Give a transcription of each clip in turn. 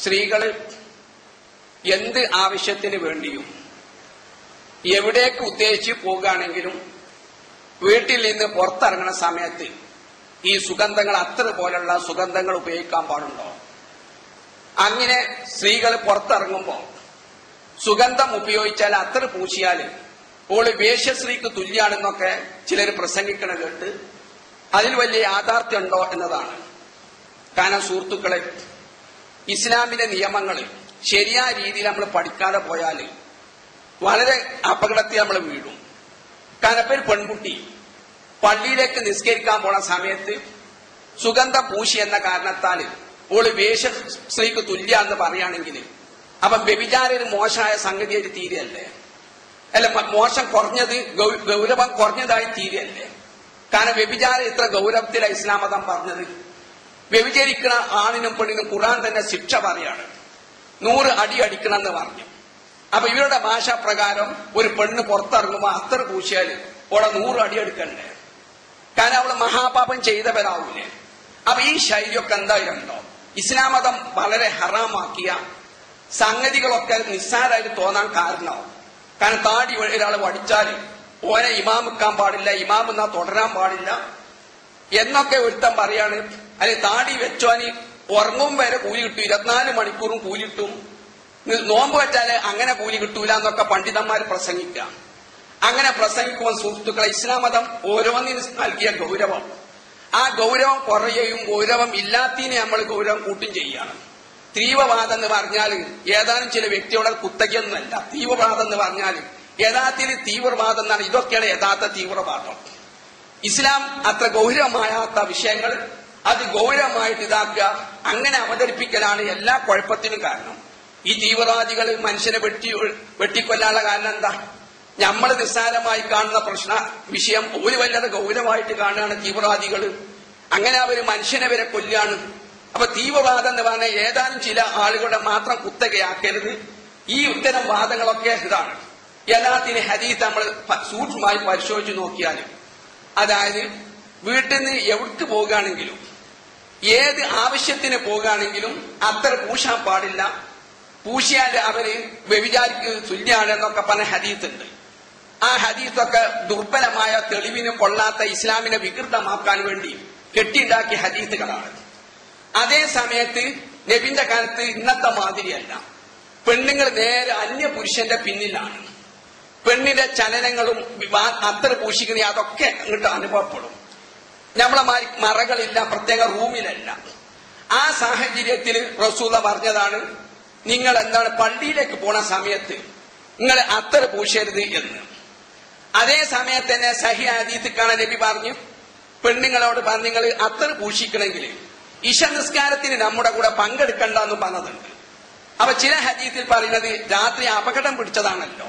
സ്ത്രീകൾ എന്ത് ആവശ്യത്തിന് വേണ്ടിയും എവിടേക്ക് ഉദ്ദേശിച്ച് പോകുകയാണെങ്കിലും വീട്ടിൽ നിന്ന് പുറത്തിറങ്ങുന്ന സമയത്ത് ഈ സുഗന്ധങ്ങൾ അത്ര പോലുള്ള സുഗന്ധങ്ങൾ ഉപയോഗിക്കാൻ പാടുണ്ടോ? അങ്ങനെ സ്ത്രീകൾ പുറത്തിറങ്ങുമ്പോൾ സുഗന്ധം ഉപയോഗിച്ചാൽ അത്ര പൂശിയാൽ ഓൾ വേശ്യസ്ത്രീക്ക് തുല്യാണെന്നൊക്കെ ചിലർ പ്രസംഗിക്കണ കേട്ട് അതിൽ വലിയ യാഥാർത്ഥ്യമുണ്ടോ എന്നതാണ്. കാരണം സുഹൃത്തുക്കളെ ഇസ്ലാമിന്റെ നിയമങ്ങൾ ശരിയായ രീതിയിൽ നമ്മൾ പഠിക്കാതെ പോയാൽ വളരെ അപകടത്തിൽ നമ്മൾ വീഴും. കാരണം പെൺകുട്ടി പള്ളിയിലേക്ക് നിസ്കരിക്കാൻ പോണ സമയത്ത് സുഗന്ധ പൂശി എന്ന കാരണത്താൽ ഓൾ വേഷ സ്ത്രീക്ക് തുല്യ എന്ന് പറയുകയാണെങ്കിൽ അപ്പൊ വ്യഭിചാര ഒരു മോശമായ സംഗതിയായിട്ട് തീരെയല്ലേ അല്ല മോശം കുറഞ്ഞത് ഗൗരവം കുറഞ്ഞതായി തീരെയല്ലേ കാരണം വ്യഭിചാരം ഇത്ര ഗൗരവത്തിലാണ് ഇസ്ലാമതം പറഞ്ഞത്. വ്യഭിചരിക്കണ ആണിനും പെണ്ണിനും ഖുറാൻ തന്നെ ശിക്ഷ പറയാണ്. നൂറ് അടി അടിക്കണം എന്ന് പറഞ്ഞു. അപ്പൊ ഇവരുടെ ഭാഷ പ്രകാരം ഒരു പെണ്ണ് പുറത്തിറങ്ങുമ്പോ അത്ര പൂശിയാൽ ഓളെ നൂറ് അടി എടുക്കണ്ടേ? കാരണം അവൾ മഹാപാപം ചെയ്തവരാവൂലേ? അപ്പൊ ഈ ശൈലിയൊക്കെ എന്തായിരുന്നോ? ഇസ്ലാം മതം വളരെ ഹറാമാക്കിയ സംഗതികളൊക്കെ നിസ്സാരമായിട്ട് തോന്നാൻ കാരണമാവും. കാരണം താടി ഒരാൾ വടിച്ചാൽ ഓനെ ഇമാമിക്കാൻ പാടില്ല ഇമാം എന്നാ തുടരാൻ പാടില്ല എന്നൊക്കെ ഒരുത്തം പറയാണ് അല്ലെ താടി വെച്ചോന് ഉറങ്ങും വരെ കൂലി കിട്ടും. ഇരുപത്തിനാല് മണിക്കൂറും കൂലി കിട്ടും. നോമ്പ് വെച്ചാൽ അങ്ങനെ കൂലി കിട്ടൂല എന്നൊക്കെ പണ്ഡിതന്മാർ പ്രസംഗിക്കാം. അങ്ങനെ പ്രസംഗിക്കുമ്പോൾ സുഹൃത്തുക്കളെ ഇസ്ലാം മതം ഓരോന്നിന് നൽകിയ ഗൗരവം. ആ ഗൗരവം കുറയുകയും ഗൗരവം ഇല്ലാത്തതിനെ നമ്മൾ ഗൗരവം കൂട്ടും ചെയ്യുകയാണ് തീവ്രവാദം എന്ന് പറഞ്ഞാൽ ഏതാനും ചില വ്യക്തികളുടെ കുത്തകയൊന്നുമല്ല. തീവ്രവാദം എന്ന് പറഞ്ഞാൽ യഥാർത്ഥത്തിൽ തീവ്രവാദം എന്നാണ്. ഇതൊക്കെയാണ് യഥാർത്ഥ തീവ്രവാദം. ഇസ്ലാം അത്ര ഗൗരവമായാത്ത വിഷയങ്ങൾ അത് ഗൗരവമായിട്ട് ഇതാക്കുക. അങ്ങനെ അവതരിപ്പിക്കലാണ് എല്ലാ കുഴപ്പത്തിനും കാരണം. ഈ തീവ്രവാദികൾ മനുഷ്യനെ വെട്ടി വെട്ടിക്കൊല്ലാനുള്ള കാരണം എന്താ? നമ്മൾ നിസ്സാരമായി കാണുന്ന പ്രശ്ന വിഷയം ഒരു വല്ലാതെ ഗൗരവമായിട്ട് കാണുകയാണ് തീവ്രവാദികൾ അങ്ങനെ അവർ മനുഷ്യനെ വരെ കൊല്ലാണ് അപ്പൊ തീവ്രവാദം എന്ന് പറഞ്ഞാൽ ഏതാനും ചില ആളുകളുടെ മാത്രം കുത്തകയാക്കരുത്. ഈ ഉത്തരം വാദങ്ങളൊക്കെ ഇതാണ്. എല്ലാത്തിനും ഹദീത്ത് നമ്മൾ സൂക്ഷ്മമായി പരിശോധിച്ച് നോക്കിയാലും. അതായത് വീട്ടിൽ നിന്ന് എവിടേക്ക് പോകുകയാണെങ്കിലും ഏത് ആവശ്യത്തിന് പോകുകയാണെങ്കിലും അത്ര പൂശാൻ പാടില്ല. പൂശിയാൽ അവർ വ്യഭിചാരിക്ക് തുല്യാണ് എന്നൊക്കെ പറഞ്ഞ ഹദീത്തുണ്ട്. ആ ഹരീത്തൊക്കെ ദുർബലമായ തെളിവിന് കൊള്ളാത്ത ഇസ്ലാമിനെ വികൃതമാക്കാൻ വേണ്ടി കെട്ടിയുണ്ടാക്കിയ ഹരീത്തുകളാണ് അതേ സമയത്ത് നബിന്റെ കാലത്ത് ഇന്നത്തെ മാതിരിയല്ല. പെണ്ണുങ്ങൾ നേരെ അന്യ പുരുഷന്റെ പിന്നിലാണ്. പെണ്ണിന്റെ ചലനങ്ങളും അത്ര പൂശിക്കുന്ന അതൊക്കെ അങ്ങോട്ട് അനുഭവപ്പെടും. നമ്മളെ മാറി മറകളില്ല പ്രത്യേക റൂമിലല്ല. ആ സാഹചര്യത്തിൽ റസൂല പറഞ്ഞതാണ് നിങ്ങൾ എന്താണ് പള്ളിയിലേക്ക് പോണ സമയത്ത് നിങ്ങൾ അത്തർ പൂശരുത് എന്ന്. അതേ സമയത്ത് തന്നെ സഹി ആദീത്ത് കാണാൻ നബി പറഞ്ഞു പെണ്ണുങ്ങളോട് പറഞ്ഞു നിങ്ങൾ അത്തർ പൂശിക്കണമെങ്കിൽ ഇഷ നിസ്കാരത്തിന് നമ്മുടെ കൂടെ പങ്കെടുക്കണ്ട എന്ന് പറഞ്ഞതുണ്ട് അപ്പൊ ചില ഹജീത്തിൽ പറയുന്നത് രാത്രി അപകടം പിടിച്ചതാണല്ലോ.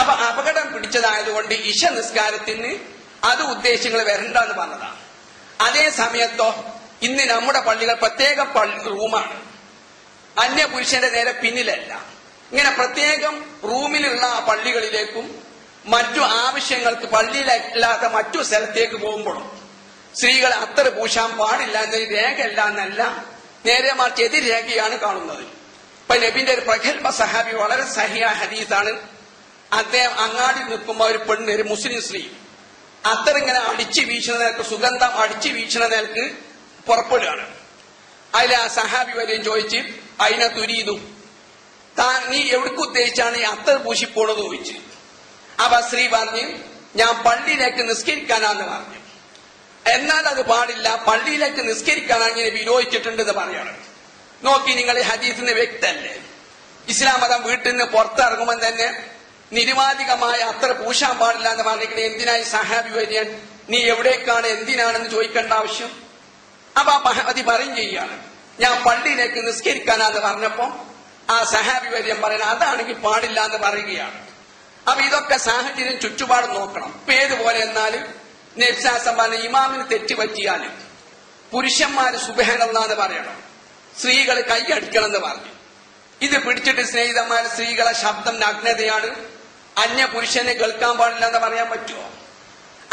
അപ്പൊ അപകടം പിടിച്ചതായതുകൊണ്ട് ഇഷ നിസ്കാരത്തിന് അത് ഉദ്ദേശങ്ങൾ വരണ്ട എന്ന് പറഞ്ഞതാണ്. അതേ സമയത്തോ ഇന്ന് നമ്മുടെ പള്ളികൾ പ്രത്യേക റൂമാണ്. അന്യ പുരുഷന്റെ നേരെ പിന്നിലല്ല. ഇങ്ങനെ പ്രത്യേകം റൂമിലുള്ള പള്ളികളിലേക്കും മറ്റു ആവശ്യങ്ങൾക്ക് പള്ളിയിലല്ലാത്ത മറ്റു സ്ഥലത്തേക്ക് പോകുമ്പോഴും സ്ത്രീകൾ അത്ര പൂശാൻ പാടില്ല എന്ന രേഖയല്ല എന്നല്ല നേരെ മറിച്ച് എതിരേഖയാണ് കാണുന്നത്. ഇപ്പൊ നബിന്റെ ഒരു പ്രഗത്ഭ സഹാബി വളരെ സഹിയ ഹദീസാണ്. അദ്ദേഹം അങ്ങാടി നിൽക്കുമ്പോൾ ഒരു പെണ്ണ് ഒരു മുസ്ലിം സ്ത്രീ അത്ര ഇങ്ങനെ അടിച്ചു വീശുന്ന നേർക്ക് സുഗന്ധം അടിച്ചു വീശുന്ന നേർക്ക് പുറപ്പെടുകയാണ്. അതിൽ ആ സഹാബി വരെയും ചോദിച്ച് അതിനെ തുരീതു താൻ നീ എവിടേക്ക് ഉദ്ദേശിച്ചാണ് ഈ അത്തർ പൂശിപ്പോണെന്ന് ചോദിച്ചു. അപ്പൊ സ്ത്രീ പറഞ്ഞ് ഞാൻ പള്ളിയിലേക്ക് നിസ്കരിക്കാനാന്ന് പറഞ്ഞു. എന്നാൽ അത് പാടില്ല പള്ളിയിലേക്ക് നിസ്കരിക്കാനാണ് ഇങ്ങനെ വിരോധിച്ചിട്ടുണ്ടെന്ന് പറയണം. നോക്കി നിങ്ങൾ ഹദീഫിന്റെ വ്യക്തല്ലേ? ഇസ്ലാം മതം വീട്ടിൽ നിന്ന് പുറത്തിറങ്ങുമ്പോൾ തന്നെ നിരുവാധികമായ അത്ര പൂശാൻ പാടില്ല എന്ന് പറഞ്ഞിരിക്കുന്നത് എന്തിനായി സഹാബി വര്യൻ നീ എവിടേക്കാണ് എന്തിനാണെന്ന് ചോദിക്കേണ്ട ആവശ്യം? അപ്പൊ ആ മഹതി പറയും ചെയ്യാണ്. ഞാൻ പള്ളിയിലേക്ക് നിസ്കരിക്കാനാന്ന് പറഞ്ഞപ്പോ ആ സഹാബി വര്യൻ പറയുന്നത് അതാണെങ്കിൽ പാടില്ല എന്ന് പറയുകയാണ്. അപ്പൊ ഇതൊക്കെ സാഹചര്യം ചുറ്റുപാട് നോക്കണം. ഏതുപോലെ എന്നാലും നെബ്സാസം പറഞ്ഞ ഇമാമിന് തെറ്റുപറ്റിയാലും പുരുഷന്മാര് സുബഹനെന്ന് പറയണം. സ്ത്രീകൾ കൈയടിക്കണം എന്ന് പറഞ്ഞു. ഇത് പിടിച്ചിട്ട് സ്നേഹിതന്മാർ സ്ത്രീകളെ ശബ്ദം നഗ്നതയാണ് അന്യ പുരുഷനെ കേൾക്കാൻ പാടില്ല എന്ന് പറയാൻ പറ്റുമോ?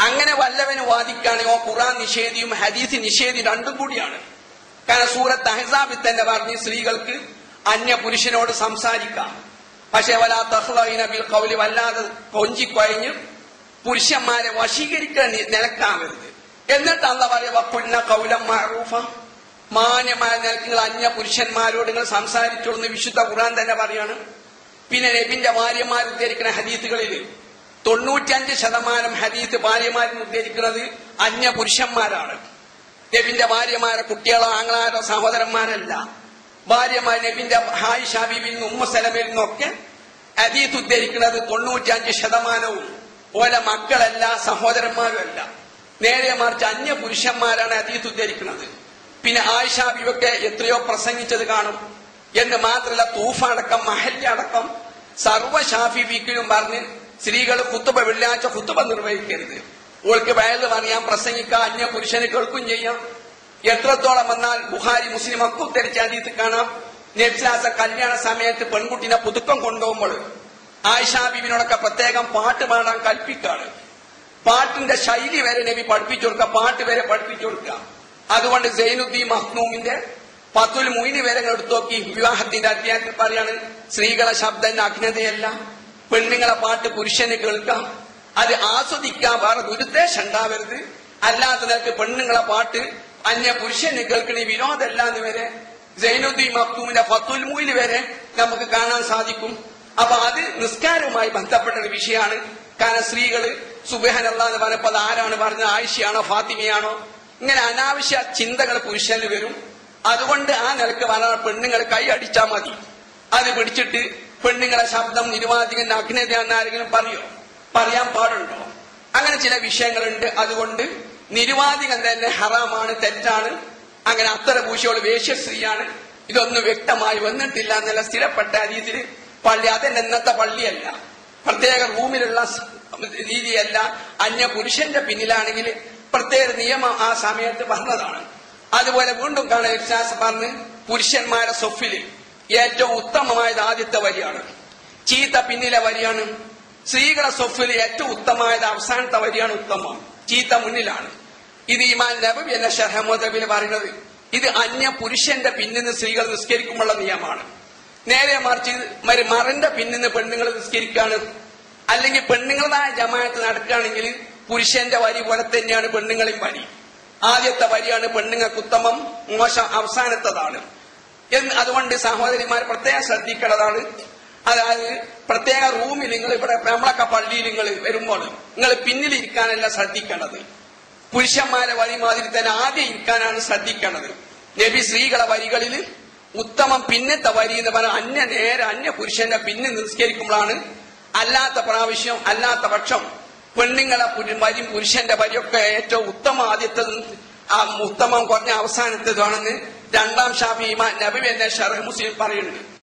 അങ്ങനെ വല്ലവന് വാദിക്കുകയാണെങ്കിൽ ഓ ഖുറാൻ നിഷേധിയും ഹദീസ് നിഷേധി രണ്ടും കൂടിയാണ്. കാരണം സൂറത്ത് അഹസാബിൽ തന്നെ പറഞ്ഞ് സ്ത്രീകൾക്ക് അന്യ പുരുഷനോട് സംസാരിക്കാം. പക്ഷെ വലാ തഹ്ലൈന ബിൽ കൗലി വല്ലാതെ കൊഞ്ചിക്കൊയഞ്ഞ് പുരുഷന്മാരെ വശീകരിക്കാൻ നി- നിലക്കാവരുത്. എന്നിട്ട് അല്ല പറയുക പുന്ന കൗലം മാറൂഫ മാന്യമായ നിലയ്ക്ക് നിങ്ങൾ അന്യ പുരുഷന്മാരോട് നിങ്ങൾ സംസാരിച്ചോളൂ വിശുദ്ധ ഖുറാൻ തന്നെ പറയാണ്. പിന്നെ നബിന്റെ ഭാര്യമാർ ഉദ്ധരിക്കുന്ന ഹദീത്തുകളിൽ തൊണ്ണൂറ്റഞ്ച് ശതമാനം ഹദീത്ത് ഭാര്യമാരിൽ ഉദ്ധരിക്കുന്നത് അന്യ പുരുഷന്മാരാണ്. നബിന്റെ ഭാര്യമാരെ കുട്ടികളോ ആങ്ങളാരോ സഹോദരന്മാരല്ല. ഭാര്യമാർ നബിന്റെ ഹായ് ഷാബിബിൽ നിന്നും ഉമ്മ സലമിൽ നിന്നൊക്കെ ഹദീത്ത് ഉദ്ധരിക്കുന്നത് തൊണ്ണൂറ്റഞ്ച് ശതമാനവും ഓലെ മക്കളല്ല സഹോദരന്മാരുമല്ല നേരെ മറിച്ച് അന്യ പുരുഷന്മാരാണ് അതീത്ത് ഉദ്ധരിക്കുന്നത്. പിന്നെ ആയിഷാബിയൊക്കെ എത്രയോ പ്രസംഗിച്ചത് കാണും. എന്ന് മാത്രമല്ല തൂഫടക്കം മഹല്ലടക്കം സർവ ഷാഫി വീക്കിലും പറഞ്ഞ് സ്ത്രീകൾ കുത്തുബ വെള്ളിയാഴ്ച കുത്തുബ നിർവഹിക്കരുത്. ഓൾക്ക് വയൽ പറയാം പ്രസംഗിക്കാം അന്യ പുരുഷനെ കേൾക്കും ചെയ്യാം. എത്രത്തോളം വന്നാൽ ബുഹാരി മുസ്ലിം ഒക്കെ ഉദ്ധരിച്ച അതീത്ത് കാണാം. നെബ്സാസ കല്യാണ സമയത്ത് പെൺകുട്ടിനെ പുതുക്കം കൊണ്ടുപോകുമ്പോൾ ആയിഷാ ബീബിനോടൊക്കെ പ്രത്യേകം പാട്ട് പാടാൻ കൽപ്പിക്കാണ്. പാട്ടിന്റെ ശൈലി വരെ നബി പഠിപ്പിച്ചു കൊടുക്കുക പാട്ട് വരെ പഠിപ്പിച്ചു കൊടുക്കുക അതുകൊണ്ട് സൈനുദ്ദീൻ മഹ്നൂമിന്റെ പത്തുൽ മൊയിന് വരെ എടുത്തു നോക്കി. വിവാഹത്തിന്റെ അധ്യായത്തിൽ പറയാണ് സ്ത്രീകളെ ശബ്ദം അജ്ഞതയല്ല പെണ്ണുങ്ങളെ പാട്ട് പുരുഷന് കേൾക്കാം. അത് ആസ്വദിക്കാൻ വേറെ ദുരുദ്ദേശം ഉണ്ടാവരുത്. അല്ലാത്ത നിലയ്ക്ക് പെണ്ണുങ്ങളെ പാട്ട് അന്യ പുരുഷന് കേൾക്കണ വിനോദമല്ല എന്ന് വരെ ജൈനുദ്ദീൻ മക്തൂമിന്റെ ഫത്തുൽ മൂയിൽ വരെ നമുക്ക് കാണാൻ സാധിക്കും. അപ്പൊ അത് നിസ്കാരവുമായി ബന്ധപ്പെട്ട ഒരു വിഷയമാണ്. കാരണം സ്ത്രീകൾ സുബേഹനല്ല എന്ന് പറഞ്ഞപ്പോൾ ആരാണ് പറഞ്ഞത്? ആയിഷയാണോ ഫാത്തിമയാണോ? ഇങ്ങനെ അനാവശ്യ ചിന്തകൾ പുരുഷന് വരും. അതുകൊണ്ട് ആ നിലയ്ക്ക് വരാൻ പെണ്ണുങ്ങൾ കൈ അടിച്ചാൽ മതി. അത് പിടിച്ചിട്ട് പെണ്ണുങ്ങളെ ശബ്ദം നിരുവാധികം അഗ്നതയാണെന്ന് ആരെങ്കിലും പറയോ? പറയാൻ പാടുണ്ടോ? അങ്ങനെ ചില വിഷയങ്ങളുണ്ട്. അതുകൊണ്ട് നിരുവാധികം തന്നെ ഹറാമാണ് തെറ്റാണ്. അങ്ങനെ അത്തര ഭൂഷയോട് വേശ്യശ്രീയാണ് ഇതൊന്നും വ്യക്തമായി വന്നിട്ടില്ല എന്നുള്ള സ്ഥിരപ്പെട്ട രീതിയിൽ പള്ളി അതെന്നെ ഇന്നത്തെ പള്ളിയല്ല. പ്രത്യേക റൂമിലുള്ള രീതിയല്ല. അന്യ പുരുഷന്റെ പിന്നിലാണെങ്കിൽ പ്രത്യേക നിയമം ആ സമയത്ത് വന്നതാണ്. അതുപോലെ വീണ്ടും കാണാൻ ഇർഷാസ് പറഞ്ഞ് പുരുഷന്മാരെ സൊഫിൽ ഏറ്റവും ഉത്തമമായത് ആദ്യത്തെ വരിയാണ്. ചീത്ത പിന്നിലെ വരിയാണ്. സ്ത്രീകളെ സൊഫിൽ ഏറ്റവും ഉത്തമമായത് അവസാനത്തെ വരിയാണ് ഉത്തമം. ചീത്ത മുന്നിലാണ്. ഇത് ഇമാൻ നബബി എന്ന ഷഹമദബിൽ പറയുന്നത്. ഇത് അന്യ പുരുഷന്റെ പിന്നിൽ നിന്ന് സ്ത്രീകൾ നിസ്കരിക്കുമുള്ള നിയമമാണ്. നേരെ മറിച്ച് മരി പിന്നിൽ നിന്ന് പെണ്ണുങ്ങൾ നിസ്കരിക്കുകയാണ് അല്ലെങ്കിൽ പെണ്ണുങ്ങളതായ ജമായത്ത് നടക്കുകയാണെങ്കിൽ പുരുഷന്റെ വരി പോലെ തന്നെയാണ് പെണ്ണുങ്ങളെയും വരി. ആദ്യത്തെ വരിയാണ് പെണ്ണുങ്ങൾക്ക് ഉത്തമം മോശം അവസാനത്തതാണ്. എന്ന് അതുകൊണ്ട് സഹോദരിമാർ പ്രത്യേകം ശ്രദ്ധിക്കേണ്ടതാണ്. അതായത് പ്രത്യേക റൂമിൽ നിങ്ങൾ ഇവിടെ നമ്മളൊക്കെ പള്ളിയിൽ നിങ്ങൾ വരുമ്പോൾ നിങ്ങൾ പിന്നിലിരിക്കാനല്ല ശ്രദ്ധിക്കേണ്ടത്. പുരുഷന്മാരെ വരി മാതിരി തന്നെ ആദ്യം ഇരിക്കാനാണ് ശ്രദ്ധിക്കേണ്ടത്. നബി സ്ത്രീകളെ വരികളിൽ ഉത്തമം പിന്നത്തെ വരി എന്ന് പറഞ്ഞാൽ അന്യ നേരെ അന്യ പുരുഷന്റെ പിന്നെ നിസ്കരിക്കുമ്പോഴാണ് അല്ലാത്ത പ്രാവശ്യം അല്ലാത്ത പക്ഷം പെണ്ണുങ്ങളെ വരി പുരുഷന്റെ വരിയൊക്കെ ഏറ്റവും ഉത്തമ ആദ്യത്തതും ആ ഉത്തമം കുറഞ്ഞ അവസാനത്തേതാണെന്ന് രണ്ടാം ഷാഫി നബി എന്നെ ഷറഹ് മുസ്ലിം പറയുന്നുണ്ട്.